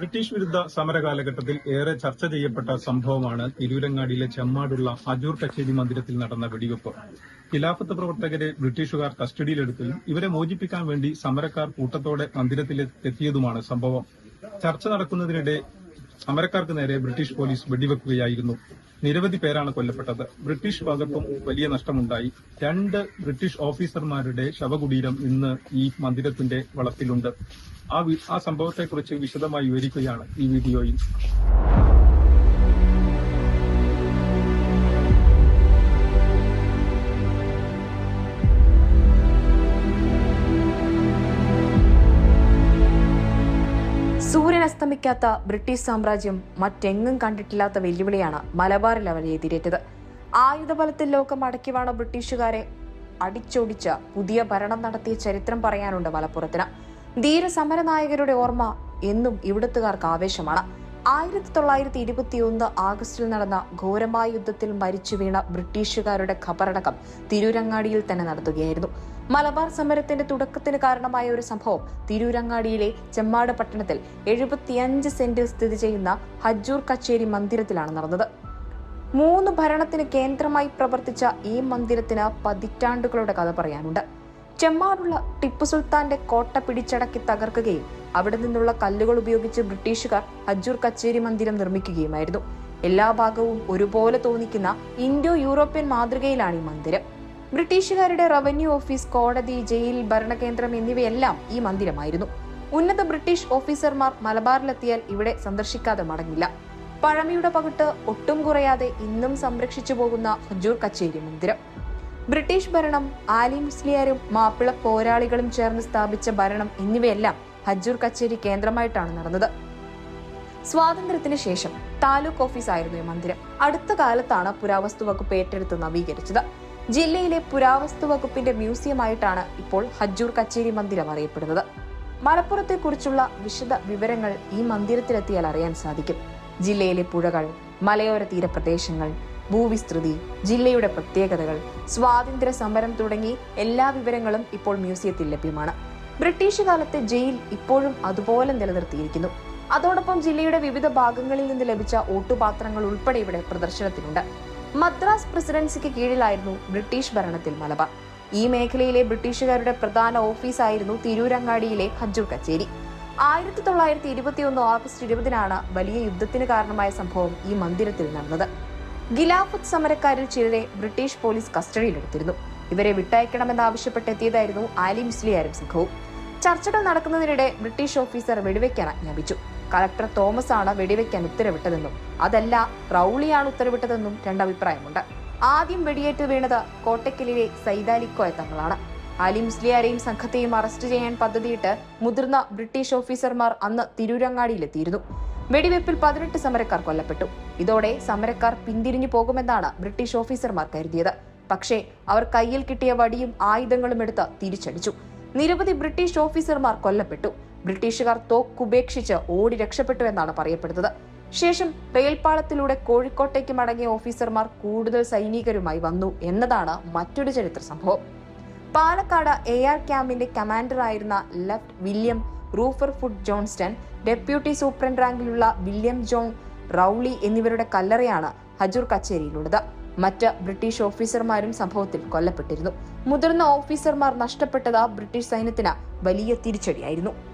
British വിരുദ്ധ സമര കാലഘട്ടത്തിൽ ഏറെ ചർച്ച ചെയ്യപ്പെട്ട സംഭവമാണ് തിരൂരങ്ങാടിയിലെ ചെമ്മാടുള്ള അജൂർ കച്ചേരി മന്ദിരത്തിൽ നടന്ന വെടിവെപ്പ്. ഖിലാഫത്ത് പ്രവർത്തകരെ ബ്രിട്ടീഷുകാർ കസ്റ്റഡിയിലെടുത്തതും ഇവരെ മോചിപ്പിക്കാൻ വേണ്ടി സമരക്കാർ കൂട്ടത്തോടെ മന്ദിരത്തിലെത്തിയതുമാണ് സംഭവം. ചർച്ച നടക്കുന്നതിനിടെ സമരക്കാർക്ക് നേരെ ബ്രിട്ടീഷ് പോലീസ് വെടിവെക്കുകയായിരുന്നു. നിരവധി പേരാണ് കൊല്ലപ്പെട്ടത്. ബ്രിട്ടീഷ് ഭാഗത്തും വലിയ നഷ്ടമുണ്ടായി. രണ്ട് ബ്രിട്ടീഷ് ഓഫീസർമാരുടെ ശവകുടീരം ഇന്ന് ഈ മന്ദിരത്തിന്റെ വളപ്പിലുണ്ട്. ആ ആ സംഭവത്തെക്കുറിച്ച് വിശദമായി വിവരിക്കുകയാണ് ഈ വീഡിയോയിൽ. സൂര്യൻ അസ്തമിക്കാത്ത ബ്രിട്ടീഷ് സാമ്രാജ്യം മറ്റെങ്ങും കണ്ടിട്ടില്ലാത്ത വെല്ലുവിളിയാണ് മലബാറിൽ അവർ എതിരേറ്റത്. ആയുധബലത്തിൽ ലോകം അടക്കിവാണ ബ്രിട്ടീഷുകാരെ അടിച്ചൊടിച്ച പുതിയ ഭരണം നടത്തിയ ചരിത്രം പറയാനുണ്ട് മലപ്പുറത്തിന്. ധീര സമരനായകരുടെ ഓർമ്മ എന്നും ഇവിടുത്തുകാർക്ക് ആവേശമാണ്. ആയിരത്തി തൊള്ളായിരത്തി ഇരുപത്തിയൊന്ന് ആഗസ്റ്റിൽ നടന്ന ഘോരമായ യുദ്ധത്തിൽ മരിച്ചു വീണ ബ്രിട്ടീഷുകാരുടെ ഖബറടക്കം തിരൂരങ്ങാടിയിൽ തന്നെ നടത്തുകയായിരുന്നു. മലബാർ സമരത്തിന്റെ തുടക്കത്തിന് കാരണമായ ഒരു സംഭവം തിരൂരങ്ങാടിയിലെ ചെമ്മാട് പട്ടണത്തിൽ എഴുപത്തിയഞ്ച് സെന്റ് സ്ഥിതി ചെയ്യുന്ന ഹജ്ജൂർ കച്ചേരി മന്ദിരത്തിലാണ് നടന്നത്. മൂന്ന് ഭരണത്തിന് കേന്ദ്രമായി പ്രവർത്തിച്ച ഈ മന്ദിരത്തിന് പതിറ്റാണ്ടുകളുടെ കഥ പറയാനുണ്ട്. ചെമ്മാടുള്ള ടിപ്പു സുൽത്താന്റെ കോട്ട പിടിച്ചടക്കി തകർക്കുകയും അവിടെ നിന്നുള്ള കല്ലുകൾ ഉപയോഗിച്ച് ബ്രിട്ടീഷുകാർ ഹജ്ജൂർ കച്ചേരി മന്ദിരം നിർമ്മിക്കുകയുമായിരുന്നു. എല്ലാ ഭാഗവും ഒരുപോലെ തോന്നിക്കുന്ന ഇൻഡോ യൂറോപ്യൻ മാതൃകയിലാണ് ഈ മന്ദിരം. ബ്രിട്ടീഷുകാരുടെ റവന്യൂ ഓഫീസ് കോടതി ജയിൽ ഭരണകേന്ദ്രം എന്നിവയെല്ലാം ഈ മന്ദിരമായിരുന്നു. ഉന്നത ബ്രിട്ടീഷ് ഓഫീസർമാർ മലബാറിലെത്തിയാൽ ഇവിടെ സന്ദർശിക്കാതെ മടങ്ങില്ല. പഴമയുടെ പകിട്ട് ഒട്ടും കുറയാതെ ഇന്നും സംരക്ഷിച്ചു പോകുന്ന ഹജൂർ കച്ചേരി മന്ദിരം. ബ്രിട്ടീഷ് ഭരണം ആലി മുസ്ലിയാരും മാപ്പിള പോരാളികളും ചേർന്ന് സ്ഥാപിച്ച ഭരണം എന്നിവയെല്ലാം ഹജൂർ കച്ചേരി കേന്ദ്രമായിട്ടാണ് നടന്നത്. സ്വാതന്ത്ര്യത്തിന് ശേഷം താലൂക്ക് ഓഫീസ് ആയിരുന്നു ഈ മന്ദിരം. അടുത്ത കാലത്താണ് പുരാവസ്തു വകുപ്പ് ഏറ്റെടുത്ത് നവീകരിച്ചത്. ജില്ലയിലെ പുരാവസ്തു വകുപ്പിന്റെ മ്യൂസിയമായിട്ടാണ് ഇപ്പോൾ ഹജ്ജൂർ കച്ചേരി മന്ദിരം അറിയപ്പെടുന്നത്. മലപ്പുറത്തെക്കുറിച്ചുള്ള വിശദ വിവരങ്ങൾ ഈ മന്ദിരത്തിലെത്തിയാൽ അറിയാൻ സാധിക്കും. ജില്ലയിലെ പുഴകൾ മലയോര തീരപ്രദേശങ്ങൾ ഭൂവിസ്തൃതി ജില്ലയുടെ പ്രത്യേകതകൾ സ്വാതന്ത്ര്യ സമരം തുടങ്ങി എല്ലാ വിവരങ്ങളും ഇപ്പോൾ മ്യൂസിയത്തിൽ ലഭ്യമാണ്. ബ്രിട്ടീഷ് കാലത്തെ ജയിൽ ഇപ്പോഴും അതുപോലെ നിലനിർത്തിയിരിക്കുന്നു. അതോടൊപ്പം ജില്ലയുടെ വിവിധ ഭാഗങ്ങളിൽ നിന്ന് ലഭിച്ച ഓട്ടുപാത്രങ്ങൾ ഉൾപ്പെടെ ഇവിടെ പ്രദർശനത്തിനുണ്ട്. മദ്രാസ് പ്രസിഡൻസിക്ക് കീഴിലായിരുന്നു ബ്രിട്ടീഷ് ഭരണത്തിൽ മലബാർ. ഈ മേഖലയിലെ ബ്രിട്ടീഷുകാരുടെ പ്രധാന ഓഫീസായിരുന്നു തിരൂരങ്ങാടിയിലെ ഹജ്ജു കച്ചേരി. ആയിരത്തി തൊള്ളായിരത്തി ഇരുപത്തിയൊന്ന് ഓഗസ്റ്റ് ഇരുപതിനാണ് വലിയ യുദ്ധത്തിന് കാരണമായ സംഭവം ഈ മന്ദിരത്തിൽ നടന്നത്. ഗിലാഫത്ത് സമരക്കാരിൽ ചിലരെ ബ്രിട്ടീഷ് പോലീസ് കസ്റ്റഡിയിലെടുത്തിരുന്നു. ഇവരെ വിട്ടയക്കണമെന്നാവശ്യപ്പെട്ടെത്തിയതായിരുന്നു ആലി മുസ്ലിയാരും സംഘവും. ചർച്ചകൾ നടക്കുന്നതിനിടെ ബ്രിട്ടീഷ് ഓഫീസർ വെടിവെക്കാൻ ആജ്ഞാപിച്ചു. കളക്ടർ തോമസ് ആണ് വെടിവെക്കാൻ ഉത്തരവിട്ടതെന്നും അതല്ല റൌളിയാണ് ഉത്തരവിട്ടതെന്നും രണ്ടഭിപ്രായമുണ്ട്. ആദ്യം വെടിയേറ്റ് വീണത് കോട്ടക്കലിലെ സൈതാലിക്കോയ തങ്ങളാണ് അലി മുസ്ലിയാരെയും സംഘത്തെയും അറസ്റ്റ് ചെയ്യാൻ പദ്ധതിയിട്ട് മുതിർന്ന ബ്രിട്ടീഷ് ഓഫീസർമാർ അന്ന് തിരൂരങ്ങാടിയിലെത്തിയിരുന്നു. വെടിവെപ്പിൽ പതിനെട്ട് സമരക്കാർ കൊല്ലപ്പെട്ടു. ഇതോടെ സമരക്കാർ പിന്തിരിഞ്ഞു പോകുമെന്നാണ് ബ്രിട്ടീഷ് ഓഫീസർമാർ കരുതിയത്. പക്ഷേ അവർ കയ്യിൽ കിട്ടിയ വടിയും ആയുധങ്ങളും എടുത്ത് തിരിച്ചടിച്ചു. നിരവധി ബ്രിട്ടീഷ് ഓഫീസർമാർ കൊല്ലപ്പെട്ടു. ബ്രിട്ടീഷുകാർ തോക്കുപേക്ഷിച്ച് ഓടി രക്ഷപ്പെട്ടു എന്നാണ് പറയപ്പെടുന്നത്. ശേഷം റെയിൽപാളത്തിലൂടെ കോഴിക്കോട്ടേക്ക് മടങ്ങിയ ഓഫീസർമാർ കൂടുതൽ സൈനികരുമായി വന്നു എന്നതാണ് മറ്റൊരു ചരിത്ര സംഭവം. പാലക്കാട് എ ആർ ക്യാമ്പിന്റെ കമാൻഡറായിരുന്ന lieutenant William Rutherford Johnston deputy superintendent റാങ്കിലുള്ള വില്യം ജോൺ റൌളി എന്നിവരുടെ കല്ലറയാണ് ഹജൂർ കച്ചേരിയിലുള്ളത്. മറ്റ് ബ്രിട്ടീഷ് ഓഫീസർമാരും സംഭവത്തിൽ കൊല്ലപ്പെട്ടിരുന്നു. മുതിർന്ന ഓഫീസർമാർ നഷ്ടപ്പെട്ടത് ബ്രിട്ടീഷ് സൈന്യത്തിന് വലിയ തിരിച്ചടിയായിരുന്നു.